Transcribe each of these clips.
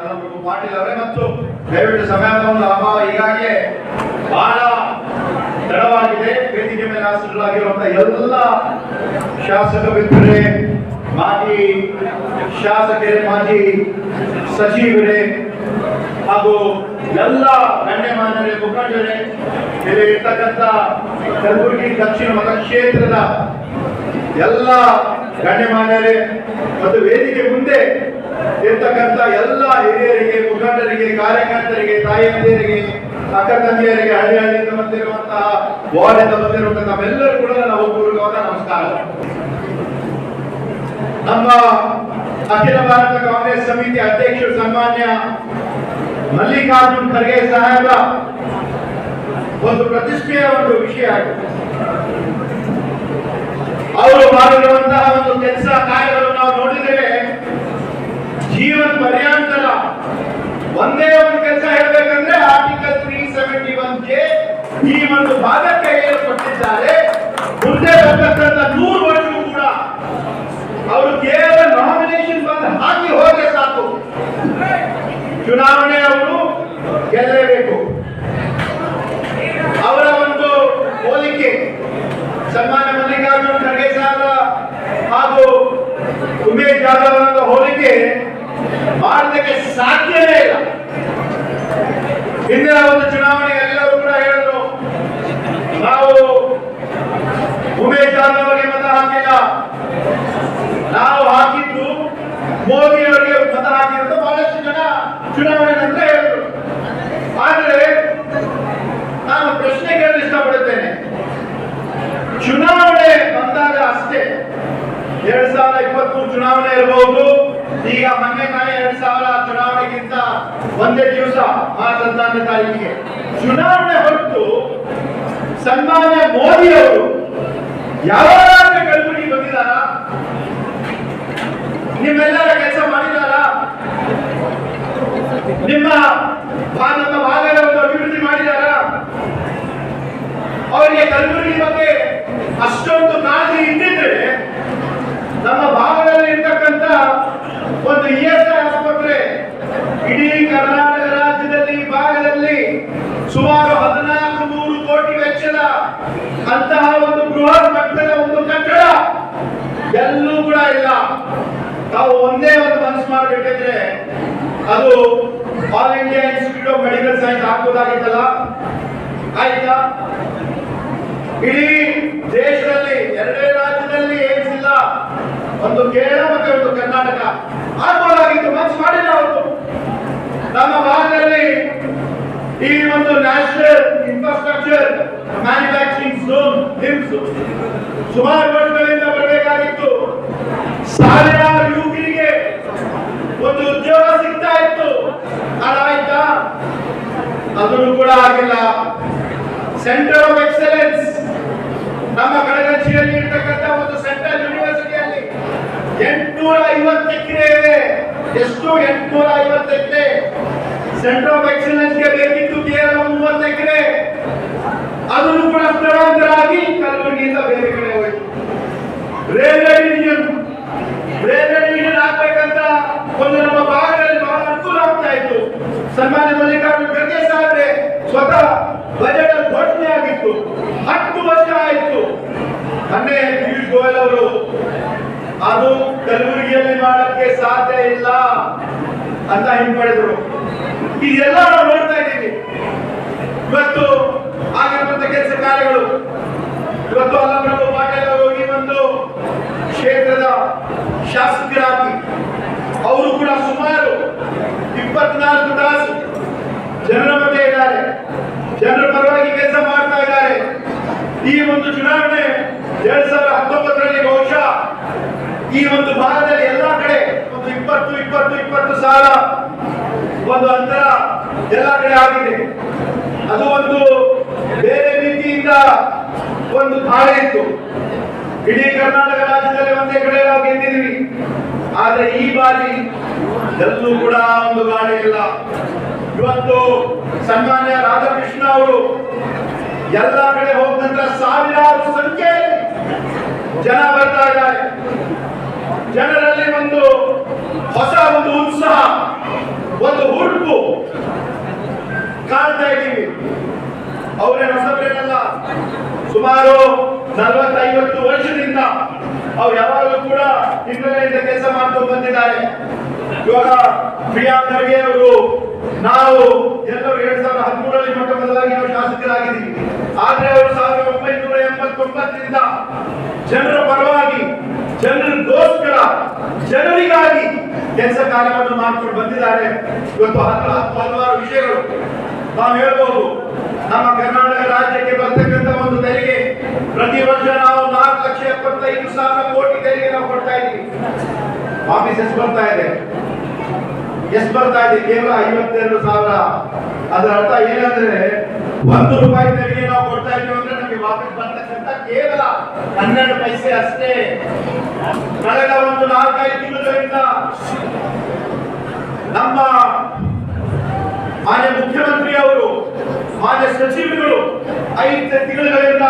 ಪಾಟೀಲ್ ಅವರೇ ಮತ್ತು ದಯವಿಟ್ಟು ಸಮಯದ ಒಂದು ಅಭಾವ ಹೀಗಾಗಿ ಬಹಳ ತಡವಾಗಿದೆ ವೇದಿಕೆ ಮೇಲೆ ಆಸೀನರಾಗಿರುವಂತಹ ಎಲ್ಲ ಶಾಸಕ ಮಿತ್ರರೇ, ಮಾಜಿ ಶಾಸಕರೇ, ಮಾಜಿ ಸಚಿವರೇ ಹಾಗೂ ಎಲ್ಲ ಗಣ್ಯಮಾನ್ಯರೇ, ಮುಖಂಡರೇ, ಇಲ್ಲಿ ಇರ್ತಕ್ಕಂಥ ಕಲಬುರಗಿ ದಕ್ಷಿಣ ಮತಕ್ಷೇತ್ರದ ಎಲ್ಲ ಗಣ್ಯಮಾನ್ಯರೇ ಮತ್ತು ವೇದಿಕೆ ಮುಂದೆ ಇರ್ತಕ್ಕಂಥ ಎಲ್ಲ ಹಿರಿಯರಿಗೆ, ಮುಖಂಡರಿಗೆ, ಕಾರ್ಯಕರ್ತರಿಗೆ ತಾಯಿಯಂದಿರಿಗೆ ಅಕ್ಕ ತಂಗಿಯರಿಗೆ ಹಳ್ಳಿ ಹಳ್ಳಿಯಿಂದ ಬಂದಿರುವಂತಹ ವಾರ್ಡಿಂದ ಬಂದಿರುವಂತಹ ನಮ್ಮೆಲ್ಲರೂ ಕೂಡ ನಾವು ಪೂರ್ವಕವಾದ ನಮಸ್ಕಾರ. ನಮ್ಮ ಅಖಿಲ ಭಾರತ ಕಾಂಗ್ರೆಸ್ ಸಮಿತಿ ಅಧ್ಯಕ್ಷರು ಸನ್ಮಾನ್ಯ ಮಲ್ಲಿಕಾರ್ಜುನ್ ಖರ್ಗೆ ಸಾಹೇಬ, ಒಂದು ಪ್ರತಿಷ್ಠೆಯ ಒಂದು ವಿಷಯ ಅವರು ಮಾಡಿರುವಂತಹ ಒಂದು ಕೆಲಸ ಕಾರ್ಯಗಳನ್ನು ನಾವು ನೋಡಿದರೆ ಜೀವನ ಪರ್ಯಾಂತರ ಒಂದೇ ಒಂದು ಕೆಲಸ ಹೇಳಬೇಕಂದ್ರೆ ಆರ್ಟಿಕಲ್ ತ್ರೀ ಸೆವೆಂಟಿ ಒನ್ಗೆ ಈ ಒಂದು ಭಾಗಕ್ಕೆ ಏನು ಕೊಟ್ಟಿದ್ದಾರೆ. ಮುಂದೆ ಬರ್ತಕ್ಕಂಥ ನೂರು ವರ್ಷ ಕೂಡ ಅವರು ಕೇವಲ ನಾಮಿನೇಷನ್ ಬಂದು ಹಾಕಿ ಹೋಗಿ ಸಾಕು. ಚುನಾವಣೆ ಅವರು ಗೆಲ್ಲಲೇಬೇಕು. ಅವರ ಒಂದು ಹೋಲಿಕೆ, ಸನ್ಮಾನ್ಯ ಮಲ್ಲಿಕಾರ್ಜುನ ಖರ್ಗೆ ಸಾಹೇಬ ಹಾಗೂ ಉಮೇಶ್ ಜಾಧವ್ ಹೋಲಿಕೆ ಮಾಡಲಿಕ್ಕೆ ಸಾಧ್ಯವೇ ಇಲ್ಲ. ಹಿಂದಿನ ಒಂದು ಚುನಾವಣೆ ಎಲ್ಲರೂ ಕೂಡ ಹೇಳಿದ್ರು ನಾವು ಉಮೇಶ್ ಜಾಧವ್ ಮತ ಹಾಕಿಲ್ಲ. ನಾವು ಹಾಕಿದ್ದು ಮೋದಿ ಅವರಿಗೆ ಮತ ಹಾಕಿರೋದು ಬಹಳಷ್ಟು ಜನ ಚುನಾವಣೆ ನಂತರ ಹೇಳಿದ್ರು. ಆದರೆ ನಾನು ಪ್ರಶ್ನೆ ಕೇಳಲು ಇಷ್ಟಪಡುತ್ತೇನೆ. ಚುನಾವಣೆ ಬಂದಾಗ ಅಷ್ಟೇ ಎರಡ್ ಸಾವಿರದ ಇಪ್ಪತ್ತು ಚುನಾವಣೆ ಇರಬಹುದು. ಈಗ ಮೊನ್ನೆ ತಾನೇ ಎರಡ್ ಸಾವಿರ ಚುನಾವಣೆಗಿಂತ ಒಂದೇ ದಿವಸ ಆ ಹದಿನಾರನೇ ತಾರೀಕಿಗೆ. ಚುನಾವಣೆ ಹೊರತು ಸನ್ಮಾನ್ಯ ಮೋದಿ ಅವರು ಯಾವಾಗ ಕಲಬುರಗಿ ಬಂದಿದ್ದಾರ? ನಿಮ್ಮೆಲ್ಲರ ಕೆಲಸ ಮಾಡಿದಾರ ನಿಮ್ಮ ನಮ್ಮ ಒಂದು ಅಭಿವೃದ್ಧಿ ಮಾಡಿದಾರ? ಅವರಿಗೆ ಕಲಬುರಗಿ ಬಗ್ಗೆ ಅಷ್ಟೊಂದು ಕಾಳಜಿ ಇದ್ದಿದ್ರೆ ನಮ್ಮ ಭಾಗದಲ್ಲಿ ಇರ್ತಕ್ಕಂತ ಒಂದು ಇ ಎಸ್ ಐ ಆಸ್ಪತ್ರೆ ಇಡೀ ಕರ್ನಾಟಕ ರಾಜ್ಯದಲ್ಲಿ ಭಾಗದಲ್ಲಿ ಸುಮಾರು ಹದಿನಾಲ್ಕು ನೂರು ಕೋಟಿ ವೆಚ್ಚದ ಅಂತಹ ಒಂದು ಬೃಹತ್ ಭಕ್ತನ ಒಂದು ಕಟ್ಟಡ ಎಲ್ಲೂ ಕೂಡ ಇಲ್ಲ. ತಾವು ಒಂದೇ ಒಂದು ಮನಸ್ಸು ಮಾಡಬೇಕಿದ್ರೆ ಅದು all India institute of medical science ಹಾಕೋದಾಗಿತ್ತಲ್ಲ ಆಯ್ತಾ? ಇಡೀ ದೇಶದಲ್ಲಿ, ಎರಡೇ ರಾಜ್ಯದಲ್ಲಿ ಏಮ್ಸ್ ಇಲ್ಲ. ಒಂದು ಕೇರಳ ಮತ್ತೆ ಒಂದು ಕರ್ನಾಟಕ. ಆಗ್ಬೋದಾಗಿತ್ತು ಮನ್ಸು ಮಾಡಿಲ್ಲ ಅವರು ನಮ್ಮ ಭಾಗದಲ್ಲಿ ಈ ಒಂದು national infrastructure manufacturing zone NIMZ ಸುಮಾರು ವರ್ಷಗಳಿಂದ ಬರಬೇಕಾಗಿತ್ತು. ಸಾವಿರಾರು ಯುವಕರಿಗೆ ಒಂದು ಉದ್ಯೋಗ ಸಿಗ್ತಾ ಇತ್ತು. ಅದಾಯ್ತಾ ಅದನ್ನು ಕೂಡ ಆಗಿಲ್ಲ. ಸೆಂಟರ್ ಆಫ್ ಎಕ್ಸಲೆನ್ಸ್ ನಮ್ಮ ಕಡಗಂಚಿಯಲ್ಲಿ ಇರ್ತಕ್ಕಂಥ ಒಂದು ಸೆಂಟ್ರಲ್ ಯೂನಿವರ್ಸಿಟಿಯಲ್ಲಿ ಎಂಟುನೂರ ಐವತ್ತು ಎಕರೆ ಇದೆ. ಎಷ್ಟು? ಎಂಟುನೂರ ಐವತ್ತು ಎಕರೆ ಸೆಂಟರ್ ಆಫ್ ಎಕ್ಸಲೆನ್ಸ್ಗೆ ಬೇಕಿತ್ತು ಕೇವಲ ಮೂವತ್ತು ಎಕರೆ ಅದನ್ನು ಕೂಡ ಸ್ಥಳಾಂತರ ಆಗಿ ಕಲಬುರಗಿಯಿಂದ ಬೇರೆ ಕಡೆ ಹೋಯಿತು. ರೈಲ್ವೆ ಡಿವಿಷನ್ ರೈಲ್ವೆ ಡಿವಿಷನ್ ಆಗ್ಬೇಕಂತ ಒಂದು ನಮ್ಮ ಭಾಗದಲ್ಲಿ ಬಹಳ ಅನುಕೂಲ ಆಗ್ತಾ ಇತ್ತು. ಸನ್ಮಾನ್ಯ ಮಲ್ಲಿಕಾರ್ಜುನ ಖರ್ಗೆ ಸಾಹೇಬ್ರೆ ಸ್ವತಃ ಬಜೆಟ್ ಘೋಷಣೆ ಆಗಿತ್ತು. ಹತ್ತು ವರ್ಷ ಆಯಿತು. ಮೊನ್ನೆ ಪಿಯೂಷ್ ಗೋಯಲ್ ಅವರು, ಅದು ಕಲಬುರಗಿಯಲ್ಲಿ ಮಾಡಕ್ಕೆ ಸಾಧ್ಯ ಇಲ್ಲ ಅಂತ ಹಿಂಪಡೆದ್ರು. ಇದೆಲ್ಲ ನಾವು ನೋಡ್ತಾ ಇದ್ದೀವಿ. ಇವತ್ತು ಆಗಿರುವಂತ ಕೆಲಸ ಕಾರ್ಯಗಳು. ಇವತ್ತು ಅಲ್ಲಪ್ರಭು ಪಾಟೀಲ್ ಈ ಒಂದು ಕ್ಷೇತ್ರದ ಶಾಸಕರಾಗಿ ಅವರು ಕೂಡ ಸುಮಾರು ಇಪ್ಪತ್ನಾಲ್ಕು ತಾಸು ಜನರ ಮಧ್ಯೆ ಇದ್ದಾರೆ. ಜನರ ಪರವಾಗಿ ಕೆಲಸ ಮಾಡ್ತಾ ಇದ್ದಾರೆ. ಈ ಒಂದು ಚುನಾವಣೆ ಎರಡ್ ಸಾವಿರದ ಹತ್ತೊಂಬತ್ತರಲ್ಲಿ ಬಹುಶಃ ಈ ಒಂದು ಭಾಗದಲ್ಲಿ ಎಲ್ಲಾ ಕಡೆ ಒಂದು ಇಪ್ಪತ್ತು ಇಪ್ಪತ್ತು ಇಪ್ಪತ್ತು ಸಾವಿರ ಒಂದು ಅಂತರ ಎಲ್ಲ ಕಡೆ ಆಗಿದೆ. ಅದು ಒಂದು ಬೇರೆ ರೀತಿಯಿಂದ ಒಂದು ಕಾಳೆ ಇತ್ತು. ಇಡೀ ಕರ್ನಾಟಕ ರಾಜ್ಯದಲ್ಲಿ ಒಂದೇ ಕಡೆ ನಾವು ಗೆದ್ದಿದ್ವಿ ಆದ್ರೆ ಈ ಬಾರಿ ಎಲ್ಲೂ ಕೂಡ ಒಂದು ಗಾಳಿ ಇಲ್ಲ. ಇವತ್ತು ಸನ್ಮಾನ್ಯ ರಾಧಾಕೃಷ್ಣ ಅವರು ಎಲ್ಲ ಕಡೆ ಹೋಗ್ದಂತ ಸಾವಿರಾರು ಸಂಖ್ಯೆ ಜನ ಬರ್ತಾ ಇದ್ದಾರೆ. ಜನರಲ್ಲಿ ಒಂದು ಹೊಸ ಒಂದು ಉತ್ಸಾಹ, ಒಂದು ಹುಡುಕು ಕಾಣ್ತಾ ಇದ್ದೀವಿ. ಅವರೇ ಹೊಸಬರೇನಲ್ಲ? ಸುಮಾರು ನಲವತ್ತೈವತ್ತು ವರ್ಷದಿಂದ ಅವ್ರು ಯಾವಾಗಲೂ ಕೂಡ ಹಿನ್ನೆಲೆಯಿಂದ ಕೆಲಸ ಮಾಡ್ಕೊಂಡು ಬಂದಿದ್ದಾರೆ. ಇವಾಗ ಪ್ರಿಯಾ ಖರ್ಗೆ ಅವರು, ನಾವು ಎಲ್ಲರೂ ಎರಡ್ ಸಾವಿರದ ಹದಿಮೂರರಲ್ಲಿ ಮೊಟ್ಟ ಮೊದಲಾಗಿ ನಾವು ಶಾಸಕರಾಗಿದ್ದೀವಿ. ಆದ್ರೆ ಅವರು ಸಾವಿರದ ಒಂಬೈನೂರ ಎಂಬತ್ತೊಂಬತ್ತರಿಂದ ಜನರ ಪರವಾಗಿ ಜನರಿಗೋಸ್ಕರ ಜನರಿಗಾಗಿ ಕೆಲಸ ಕಾರ್ಯವನ್ನು ಮಾಡ್ಕೊಂಡು ಬಂದಿದ್ದಾರೆ. ಇವತ್ತು ಹಲವಾರು ವಿಷಯಗಳು. ನಾವು ಹೇಳ್ಬೋದು ನಮ್ಮ ಕರ್ನಾಟಕ ರಾಜ್ಯಕ್ಕೆ ಬರ್ತಕ್ಕಂಥ ಒಂದು ತೆರಿಗೆ ಪ್ರತಿ ವರ್ಷ ನಾವು ನಾಲ್ಕು ಲಕ್ಷ ಎಪ್ಪತ್ತೈದು ಸಾವಿರ ಕೋಟಿ ತೆರಿಗೆ ನಾವು ಕೊಡ್ತಾ ಇದ್ದೀವಿ. ವಾಪಸ್ ಎಷ್ಟು ಬರ್ತಾ ಇದೆ? ಎಷ್ಟು ಬರ್ತಾ ಇದೆ? ಕೇವಲ ಐವತ್ತೆರಡು ಸಾವಿರ. ಅದರ ಅರ್ಥ ಏನಂದ್ರೆ ಒಂದು ರೂಪಾಯಿ ತೆರಿಗೆ ನಾವು ಕೊಡ್ತಾ ಇದ್ದೀವಿ ಅಂದ್ರೆ ನಮಗೆ ವಾಪಸ್ ಬರ್ತಕ್ಕಂಥ ಕೇವಲ ಹನ್ನೆರಡು ಪೈಸೆ ಅಷ್ಟೇ. ಕಳೆದ ಒಂದು ನಾಲ್ಕೈದು ತಿಂಗಳಿಂದ ನಮ್ಮ ಮಾನ್ಯ ಮುಖ್ಯಮಂತ್ರಿ ಅವರು ಮಾನ್ಯ ಸಚಿವರುಗಳು, ಐದು ತಿಂಗಳುಗಳಿಂದ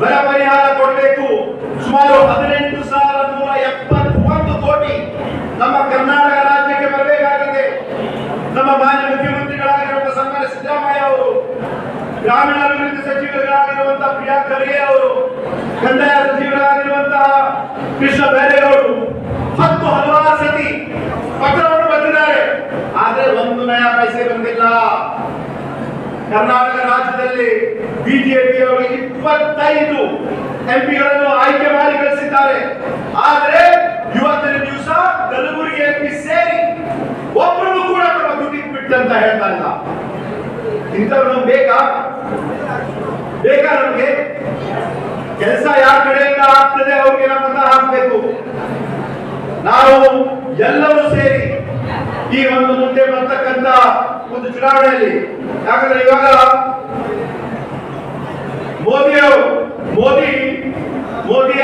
ಬರ ಪರಿಹಾರ ಕೊಡಬೇಕು. ಸುಮಾರು ಹದಿನೆಂಟು ಸಾವಿರ ನೂರ ಎಪ್ಪತ್ತೊಂದು ಕೋಟಿ ನಮ್ಮ ಕರ್ನಾಟಕ ರಾಜ್ಯಕ್ಕೆ ಬರಬೇಕಾಗಿದೆ. ನಮ್ಮ ಮಾನ್ಯ ಮುಖ್ಯಮಂತ್ರಿಗಳಾಗಿರುವಂತಹ ಸನ್ಮಾನ್ಯ ಸಿದ್ದರಾಮಯ್ಯ ಅವರು, ಗ್ರಾಮೀಣಾಭಿವೃದ್ಧಿ ಸಚಿವರಾಗಿರುವಂತಹ ಪ್ರಿಯಾ ಖರ್ಗೆ ಅವರು, ಕಂದಾಯ ಸಚಿವರಾಗಿರುವಂತಹ ಕೃಷ್ಣ ಬೈರೇಗೌಡರು, ಹತ್ತು ಹಲವಾರು ಸತಿ ಪತ್ರವನ್ನು ಬಂದಿದ್ದಾರೆ ಆದರೆ ಒಂದು ನಯ ಪೈಸೆ ಬಂದಿಲ್ಲ. ಕರ್ನಾಟಕ ರಾಜ್ಯದಲ್ಲಿ ಬಿಜೆಪಿ ಅವರು ಇಪ್ಪತ್ತೈದು ಎಂಪಿಗಳನ್ನು ಆಯ್ಕೆ ಮಾಡಿ ಕಳಿಸಿದ್ದಾರೆ ಆದರೆ ಇವತ್ತಿನ ದಿವಸ ಕಲಬುರಗಿ ಎಂಪಿ ಸೇರಿ ಒಬ್ಬರು ಕೂಡ ನಮ್ಮ ಗುಟ್ಟಿ ಬಿಟ್ಟಂತ ಹೇಳ್ತಾ ಇಲ್ಲ. ಇಂಥವ್ರು ಬೇಕಾ? ಬೇಕಾ ನಮ್ಗೆ? ಕೆಲಸ ಯಾರ ಕಡೆಯಿಂದ ಆಗ್ತದೆ ಅವ್ರಿಗೆ ನಮ್ಮ ಮತ ಹಾಕ್ಬೇಕು. ನಾವು ಎಲ್ಲರೂ ಸೇರಿ ಈ ಒಂದು ಮುಂದೆ ಬರ್ತಕ್ಕಂತ ಒಂದು ಚುನಾವಣೆಯಲ್ಲಿ मोदी मोदी मोदी